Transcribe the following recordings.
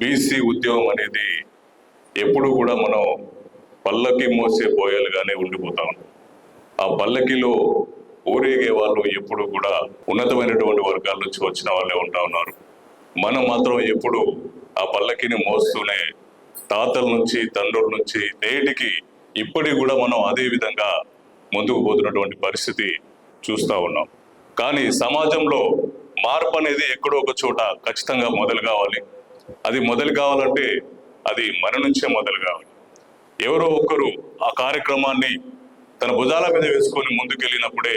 BC ఉద్యోగం అనేది ఎప్పుడు కూడా మనం పల్లకి మోసే పోయాలుగానే ఉండిపోతా ఉన్నాం. ఆ పల్లకిలో ఊరేగే వాళ్ళు ఎప్పుడు కూడా ఉన్నతమైనటువంటి వర్గాల నుంచి వచ్చిన వాళ్ళే ఉంటా ఉన్నారు. మనం మాత్రం ఎప్పుడు ఆ పల్లకిని మోస్తూనే తాతల నుంచి తండ్రుల నుంచి నేటికి ఇప్పటికి కూడా మనం అదే విధంగా ముందుకు పోతున్నటువంటి పరిస్థితి చూస్తూ ఉన్నాం. కానీ సమాజంలో మార్పు అనేది ఎక్కడో ఒక చోట ఖచ్చితంగా మొదలు కావాలి. అది మొదలు కావాలంటే అది మన నుంచే మొదలు కావాలి. ఎవరో ఒకరు ఆ కార్యక్రమాన్ని తన భుజాల మీద వేసుకొని ముందుకెళ్ళినప్పుడే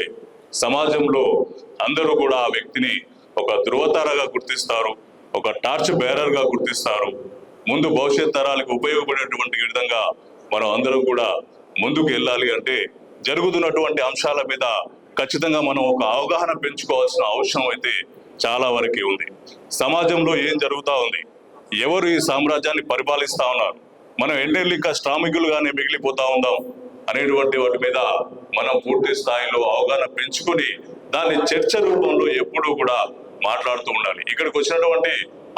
సమాజంలో అందరూ కూడా ఆ వ్యక్తిని ఒక ధృవతారగా గుర్తిస్తారు ఒక టార్చ్ బేరర్గా గుర్తిస్తారు. ముందు భవిష్యత్ తరాలకు ఉపయోగపడేటువంటి విధంగా మనం అందరం కూడా ముందుకు వెళ్ళాలి అంటే జరుగుతున్నటువంటి అంశాల మీద ఖచ్చితంగా మనం ఒక అవగాహన పెంచుకోవాల్సిన అవసరం అయితే చాలా వరకే ఉంది. సమాజంలో ఏం జరుగుతూ ఉంది? ఎవరు ఈ సామ్రాజ్యాన్ని పరిపాలిస్తా ఉన్నారు? మనం ఎండేళ్ళిక శ్రామికులుగానే మిగిలిపోతా ఉందాం అనేటువంటి వాటి మీద మనం పూర్తి స్థాయిలో అవగాహన పెంచుకొని దాన్ని చర్చ రూపంలో ఎప్పుడూ కూడా మాట్లాడుతూ ఉండాలి. ఇక్కడికి వచ్చినటువంటి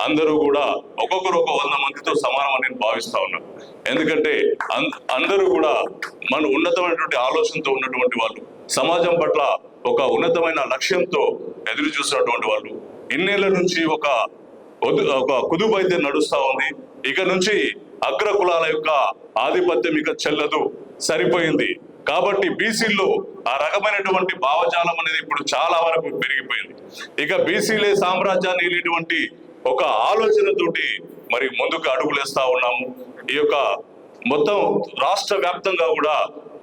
అందరూ కూడా ఒక్కొక్కరు ఒక వంద మందితో సమానం అని నేను భావిస్తా ఉన్నాను ఎందుకంటే అం- అందరూ కూడా మన ఉన్నతమైనటువంటి ఆలోచనతో ఉన్నటువంటి వాళ్ళు సమాజం పట్ల ఒక ఉన్నతమైన లక్ష్యంతో ఎదురు చూసినటువంటి వాళ్ళు. ఇన్నేళ్ళ నుంచి ఒక ఒక కుదుపు అయితే నడుస్తా ఉంది. ఇక నుంచి అగ్ర కులాల యొక్క ఆధిపత్యం ఇక చెల్లదు. సరిపోయింది. కాబట్టి బీసీల్లో ఆ రకమైనటువంటి భావజాలం అనేది ఇప్పుడు చాలా వరకు పెరిగిపోయింది. ఇక బీసీలే సామ్రాజ్యాన్ని వెళ్ళేటువంటి ఒక ఆలోచనతోటి మరి ముందుకు అడుగులేస్తా ఉన్నాము. ఈ యొక్క మొత్తం రాష్ట్ర వ్యాప్తంగా కూడా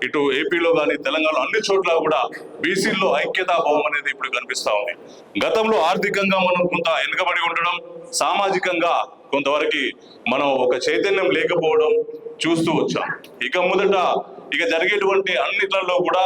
ఇటు ఏపీలో కానీ తెలంగాణలో అన్ని చోట్ల కూడా బీసీల్లో ఐక్యతా భావం అనేది ఇప్పుడు కనిపిస్తా ఉంది. గతంలో ఆర్థికంగా మనం కొంత వెనుకబడి ఉండడం సామాజికంగా కొంతవరకు మనం ఒక చైతన్యం లేకపోవడం చూస్తూ వచ్చాం. ఇక మొదట ఇక జరిగేటువంటి అన్నిట్లలో కూడా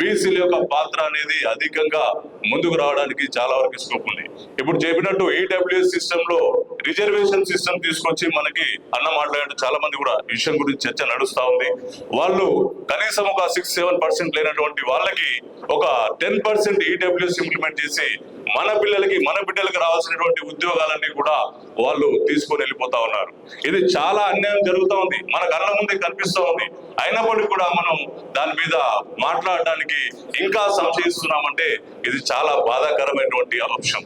బీసీల యొక్క పాత్ర అనేది అధికంగా ముందుకు రావడానికి చాలా వరకు స్కోప్ ఉంది. ఇప్పుడు చెప్పినట్టు ఈడబ్ల్యూఎస్ సిస్టమ్లో రిజర్వేషన్ సిస్టమ్ తీసుకొచ్చి మనకి అన్న మాట్లాడే చాలా మంది కూడా విషయం గురించి చర్చ నడుస్తా ఉంది. వాళ్ళు కనీసం ఒక సిక్స్ సెవెన్ పర్సెంట్ లేనటువంటి వాళ్ళకి ఒక టెన్ పర్సెంట్ ఈడబ్ల్యూఎస్ ఇంప్లిమెంట్ చేసి మన పిల్లలకి మన బిడ్డలకి రావాల్సినటువంటి ఉద్యోగాలన్నీ కూడా వాళ్ళు తీసుకొని వెళ్ళిపోతా ఉన్నారు. ఇది చాలా అన్యాయం జరుగుతూ ఉంది. మన కళ్ళ ముందే కనిపిస్తూ ఉంది. అయినప్పటికీ కూడా మనం దాని మీద మాట్లాడడానికి ఇంకా సంశయిస్తున్నామంటే ఇది చాలా బాధాకరమైనటువంటి అంశం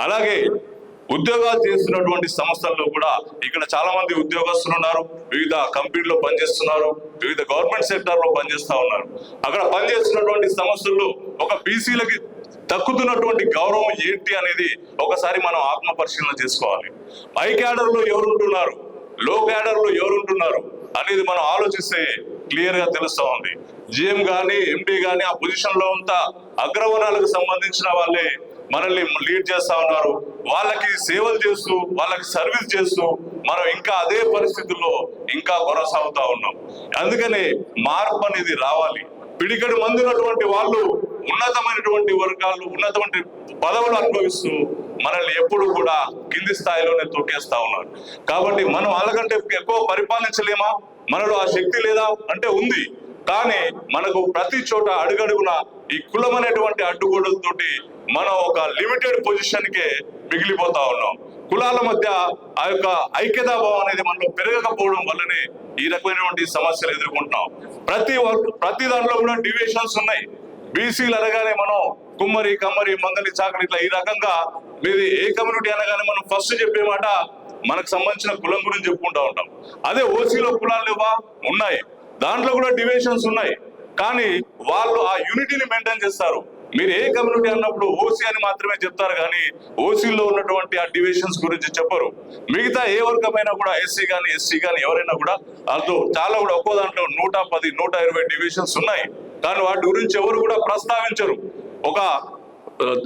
అలాగే ఉద్యోగాలు చేస్తున్నటువంటి సంస్థల్లో కూడా ఇక్కడ చాలా మంది ఉద్యోగస్తులు ఉన్నారు వివిధ కంపెనీలో పనిచేస్తున్నారు వివిధ గవర్నమెంట్ సెక్టార్లో లో పనిచేస్తా ఉన్నారు. అక్కడ పనిచేస్తున్నటువంటి సంస్థల్లో ఒక బీసీలకి దక్కుతున్నటువంటి గౌరవం ఏంటి అనేది ఒకసారి మనం ఆత్మ పరిశీలన చేసుకోవాలి. పై క్యాడర్లో ఎవరుంటున్నారు? లో క్యాడర్లో ఎవరుంటున్నారు? అనేది మనం ఆలోచిస్తే క్లియర్గా తెలుస్తా ఉంది. జిఎం గాని ఎండి గాని ఆ పొజిషన్లో అంత అగ్రవర్ణాలకు సంబంధించిన వాళ్ళే మనల్ని లీడ్ చేస్తా ఉన్నారు. వాళ్ళకి సేవలు చేస్తూ వాళ్ళకి సర్వీస్ చేస్తూ మనం ఇంకా అదే పరిస్థితుల్లో ఇంకా కొనసాగుతా ఉన్నాం. అందుకనే మార్పు అనేది రావాలి. పిడికడు మంది ఉన్నటువంటి వాళ్ళు ఉన్నతమైనటువంటి వర్గాలు ఉన్నతమైన పదవులు అనుభవిస్తూ మనల్ని ఎప్పుడు కూడా కింది స్థాయిలోనే తొక్కేస్తా ఉన్నారు. కాబట్టి మనం వాళ్ళకంటే ఎక్కువ పరిపాలించలేమా? మనలో ఆ శక్తి లేదా? అంటే ఉంది. కానీ మనకు ప్రతి చోట అడుగడుగున ఈ కులం అనేటువంటి అడ్డుగోడలతోటి మనం ఒక లిమిటెడ్ పొజిషన్ కే మిగిలిపోతా ఉన్నాం. కులాల మధ్య ఆ యొక్క ఐక్యతా భావం అనేది మనలో పెరగకపోవడం వల్లనే ఈ రకమైనటువంటి సమస్యలు ఎదుర్కొంటున్నాం. ప్రతి ప్రతి దాంట్లో కూడా డివియేషన్స్ ఉన్నాయి. బీసీలు అనగానే మనం కుమ్మరి కమ్మరి మంగలి చాకలి ఇట్లా ఈ రకంగా మీది ఏ కమ్యూనిటీ అనగానే మనం ఫస్ట్ చెప్పే మాట మనకు సంబంధించిన కులం గురించి చెప్పుకుంటా ఉంటాం. అదే ఓసీలో కులాలు లేవా? ఉన్నాయి. దాంట్లో కూడా డివిజన్స్ ఉన్నాయి. కానీ వాళ్ళు ఆ యూనిటీని మెయింటైన్ చేస్తారు. మీరు ఏ కమ్యూనిటీ అన్నప్పుడు ఓసీ అని మాత్రమే చెప్తారు కానీ ఓసీలో ఉన్నటువంటి ఆ డివిజన్స్ గురించి చెప్పరు. మిగతా ఏ వర్గమైనా కూడా ఎస్సీ కానీ ఎస్సీ కానీ ఎవరైనా కూడా అందులో చాలా కూడా ఒక్కో దాంట్లో నూట పది నూట ఇరవై డివిజన్స్ ఉన్నాయి. కానీ వాటి గురించి ఎవరు కూడా ప్రస్తావించరు. ఒక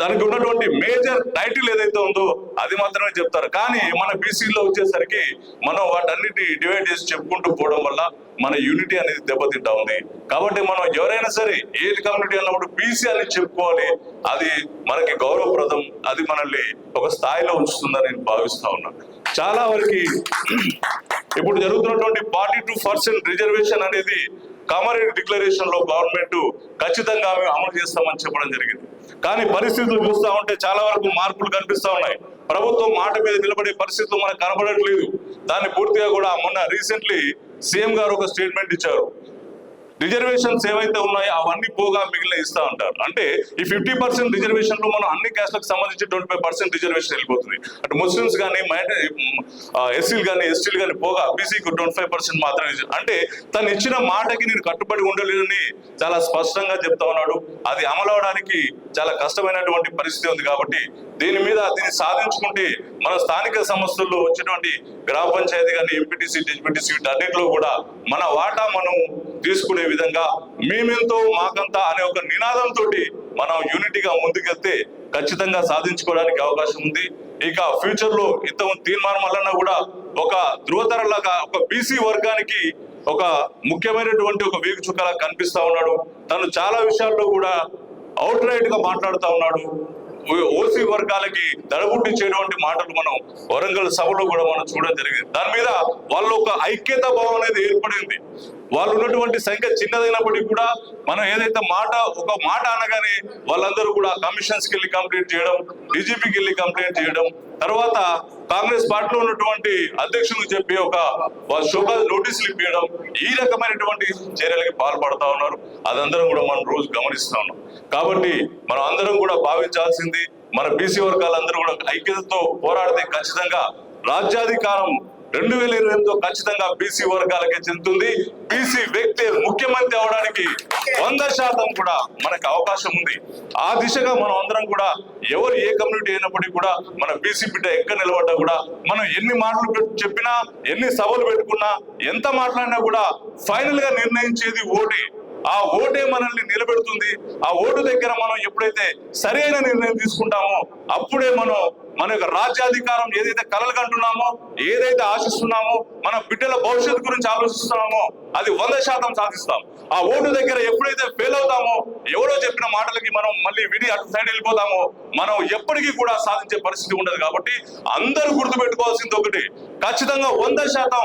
దానికి ఉన్నటువంటి మేజర్ టైటిల్ ఏదైతే ఉందో అది మాత్రమే చెప్తారు. కానీ మన బీసీలో వచ్చేసరికి మనం వాటన్నిటి డివైడ్ చేసి చెప్పుకుంటూ పోవడం వల్ల మన యూనిటీ అనేది దెబ్బతింటా ఉంది. కాబట్టి మనం ఎవరైనా సరే ఏది కమ్యూనిటీ అన్నప్పుడు బీసీ అని చెప్పుకోవాలి. అది మనకి గౌరవప్రదం. అది మనల్ని ఒక స్థాయిలో ఉంచుతుందని నేను భావిస్తా ఉన్నా. చాలా వరకు ఇప్పుడు జరుగుతున్నటువంటి ఫార్టీ టూ పర్సెంట్ రిజర్వేషన్ అనేది కామారెడ్డి డిక్లరేషన్లో గవర్నమెంట్ ఖచ్చితంగా అమలు చేస్తామని చెప్పడం జరిగింది. కానీ పరిస్థితులు చూస్తూ ఉంటే చాలా వరకు మార్పులు కనిపిస్తా ఉన్నాయి. ప్రభుత్వం మాట మీద నిలబడే పరిస్థితులు మనకు కనబడట్లేదు. దాన్ని పూర్తిగా కూడా మొన్న రీసెంట్లీ సీఎం గారు ఒక స్టేట్మెంట్ ఇచ్చారు. రిజర్వేషన్స్ ఏవైతే ఉన్నాయో అవన్నీ పోగా మిగిలిన ఇస్తా ఉంటారు. అంటే ఈ ఫిఫ్టీ పర్సెంట్ రిజర్వేషన్లో మనం అన్ని క్యాస్ట్లకు సంబంధించి ట్వంటీ ఫైవ్ పర్సెంట్ రిజర్వేషన్ వెళ్ళిపోతుంది. అంటే ముస్లిమ్స్ కానీ ఎస్సీలు కానీ ఎస్టీలు కానీ పోగా బీసీకి ట్వంటీ ఫైవ్ పర్సెంట్ మాత్రమే అంటే తను ఇచ్చిన మాటకి నేను కట్టుబడి ఉండలేదని చాలా స్పష్టంగా చెప్తా ఉన్నాడు. అది అమలు అవడానికి చాలా కష్టమైనటువంటి పరిస్థితి ఉంది కాబట్టి దీని మీద దీన్ని సాధించుకుంటే మన స్థానిక సంస్థల్లో వచ్చినటువంటి గ్రామ పంచాయతీ కానీ ఎంపీటీసీ డిప్యూటీసీ వీటన్నిటిలో కూడా మన వాటా మనం తీసుకునే విధంగా మేమెంతో మాకంతా అనే ఒక నినాదంతో మనం యూనిటీగా ముందుకెళ్తే ఖచ్చితంగా సాధించుకోవడానికి అవకాశం ఉంది. ఇక ఫ్యూచర్లో ఇంత తీర్మానం వలన కూడా ఒక ధృవతరలాగా ఒక బీసీ వర్గానికి ఒక ముఖ్యమైనటువంటి ఒక వేగు చుక్కలా కనిపిస్తా ఉన్నాడు. తను చాలా విషయాల్లో కూడా అవుట్ రైట్గా మాట్లాడుతూ ఉన్నాడు. ఓసీ వర్గాలకి దడబుట్టించేటువంటి మాటలు మనం వరంగల్ సభలో కూడా మనం చూడడం జరిగింది. దాని మీద వాళ్ళ ఒక ఐక్యత భావం అనేది ఏర్పడింది. వాళ్ళు ఉన్నటువంటి సంఖ్య చిన్నదైనప్పటికీ కూడా మనం ఏదైతే మాట ఒక మాట అనగానే వాళ్ళందరూ కూడా కమిషన్స్కి వెళ్ళి కంప్లైంట్ చేయడం డీజీపీకి వెళ్ళి కంప్లైంట్ చేయడం తర్వాత కాంగ్రెస్ పార్టీలో ఉన్నటువంటి అధ్యక్షులకు చెప్పి ఒక షోకా నోటీసులు ఇప్పించడం ఈ రకమైనటువంటి చర్యలకి పాల్పడతా ఉన్నారు. అదందరం కూడా మనం రోజు గమనిస్తా ఉన్నాం. కాబట్టి మనం అందరం కూడా భావించాల్సింది మన బీసీ వర్గాలందరూ కూడా ఐక్యతతో పోరాడితే ఖచ్చితంగా రాజ్యాధికారం రెండు వేల ఇరవై ఎనిమిదిలో ఖచ్చితంగా బీసీ వర్గాలకి చెందుతుంది. బీసీ వ్యక్తి ముఖ్యమంత్రి అవడానికి వంద శాతం కూడా మనకు అవకాశం ఉంది. ఆ దిశగా మనం అందరం కూడా ఎవరు ఏ కమ్యూనిటీ అయినప్పటికీ కూడా మన బీసీ బిడ్డ ఎక్కడ నిలబడ్డా కూడా మనం ఎన్ని మాటలు చెప్పినా ఎన్ని సభలు పెట్టుకున్నా ఎంత మాట్లాడినా కూడా ఫైనల్గా నిర్ణయించేది ఓటే. ఆ ఓటే మనల్ని నిలబెడుతుంది. ఆ ఓటు దగ్గర మనం ఎప్పుడైతే సరైన నిర్ణయం తీసుకుంటామో అప్పుడే మనం మన యొక్క రాజ్యాధికారం ఏదైతే కలలు కంటున్నామో ఏదైతే ఆశిస్తున్నామో మన బిడ్డల భవిష్యత్తు గురించి ఆలోచిస్తున్నామో అది వంద శాతం సాధిస్తాం. ఆ ఓటు దగ్గర ఎప్పుడైతే ఫెయిల్ అవుతామో ఎవరో చెప్పిన మాటలకి మనం మళ్ళీ విని అటు సైడ్ వెళ్ళిపోతామో మనం ఎప్పటికీ కూడా సాధించే పరిస్థితి ఉండదు కాబట్టి అందరూ గుర్తుపెట్టుకోవాల్సింది ఒకటి. ఖచ్చితంగా వంద శాతం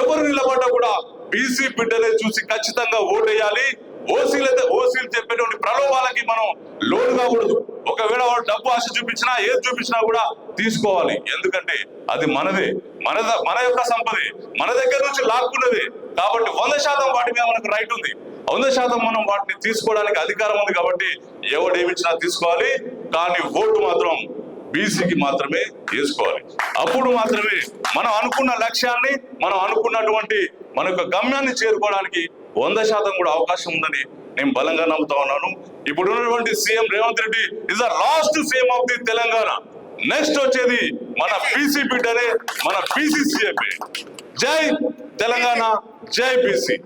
ఎవరు నిలబడ్డా కూడా బీసీ బిడ్డలే చూసి ఖచ్చితంగా ఓటేయాలి. ఓసీలైతే ఓసీలు చెప్పేటువంటి ప్రలోభాలకి మనం లోటు కాకూడదు ఒకవేళ వాడు డబ్బు ఆశ చూపించినా ఏది చూపించినా కూడా తీసుకోవాలి. ఎందుకంటే అది మనదే. మన మన యొక్క సంపదే. మన దగ్గర నుంచి లాక్కున్నదే. కాబట్టి వంద శాతం వాటి మీద మనకు రైట్ ఉంది. వంద శాతం మనం వాటిని తీసుకోవడానికి అధికారం ఉంది కాబట్టి ఎవడు ఏమిచ్చినా తీసుకోవాలి. కానీ ఓటు మాత్రం బీసీకి మాత్రమే వేసుకోవాలి అప్పుడు మాత్రమే మనం అనుకున్న లక్ష్యాన్ని మనం అనుకున్నటువంటి మన యొక్క గమ్యాన్ని చేరుకోవడానికి వంద శాతం కూడా అవకాశం ఉందని నేను బలంగా నమ్ముతా ఉన్నాను. ఇప్పుడు ఉన్నటువంటి CM Revanth Reddy is the last CM of the Telangana. Next వచ్చేది మన బీసీ బిడ్డనే మన బీసీ సీఎం జై తెలంగాణ జై బీసీ